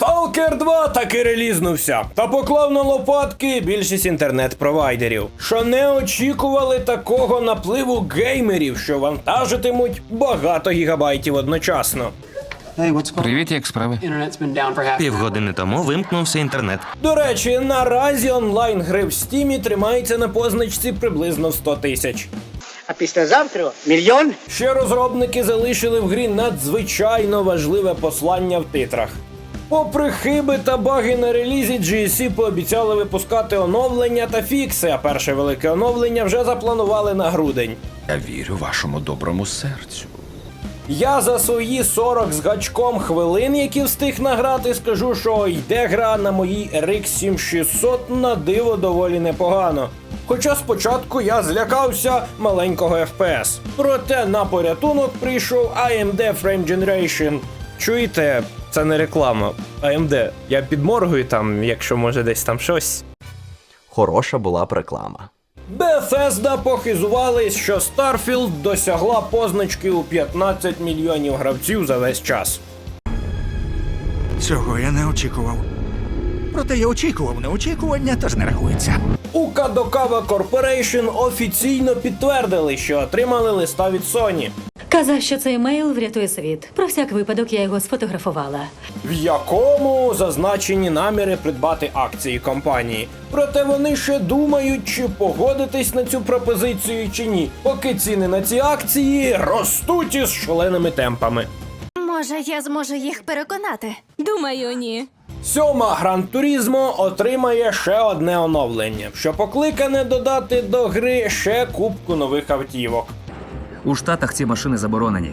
Stalker 2 таки релізнувся та поклав на лопатки більшість інтернет-провайдерів, що не очікували такого напливу геймерів, що вантажитимуть багато гігабайтів одночасно. Привіт, як справи? Півгодини тому вимкнувся інтернет. До речі, наразі онлайн гри в стімі тримається на позначці приблизно в 100 тисяч. А післязавтра мільйон. Ще розробники залишили в грі надзвичайно важливе послання в титрах. Попри хиби та баги на релізі, GSC пообіцяли випускати оновлення та фікси, а перше велике оновлення вже запланували на грудень. Я вірю вашому доброму серцю. Я за свої 40 з гачком хвилин, які встиг награти, скажу, що йде гра на моїй RX 7600 на диво доволі непогано. Хоча спочатку я злякався маленького FPS. Проте на порятунок прийшов AMD Frame Generation. Чуєте, це не реклама. AMD. Я підморгую там, якщо може десь там щось. Хороша була б реклама. Bethesda похизувались, що Starfield досягла позначки у 15 мільйонів гравців за весь час. Цього я не очікував. Проте я очікував неочікування, тож не рахується. У Kadokawa Corporation офіційно підтвердили, що отримали листа від Sony, Казав, що цей мейл врятує світ. Про всяк випадок я його сфотографувала. в якому зазначені наміри придбати акції компанії. Проте вони ще думають, чи погодитись на цю пропозицію чи ні, поки ціни на ці акції ростуть із шаленими темпами. Може, я зможу їх переконати? Думаю, ні. Сьома Гран Турізмо отримає ще одне оновлення, що покликане додати до гри ще кубку нових автівок. У Штатах ці машини заборонені,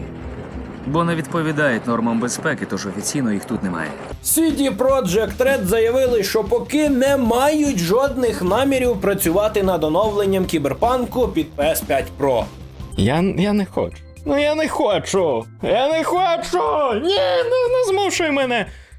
бо не відповідають нормам безпеки, тож офіційно їх тут немає. CD Projekt Red заявили, що поки не мають жодних намірів працювати над оновленням кіберпанку під PS5 Pro. Я, я не хочу. Ну я не хочу. Я не хочу. Ні, ну не змушуй мене.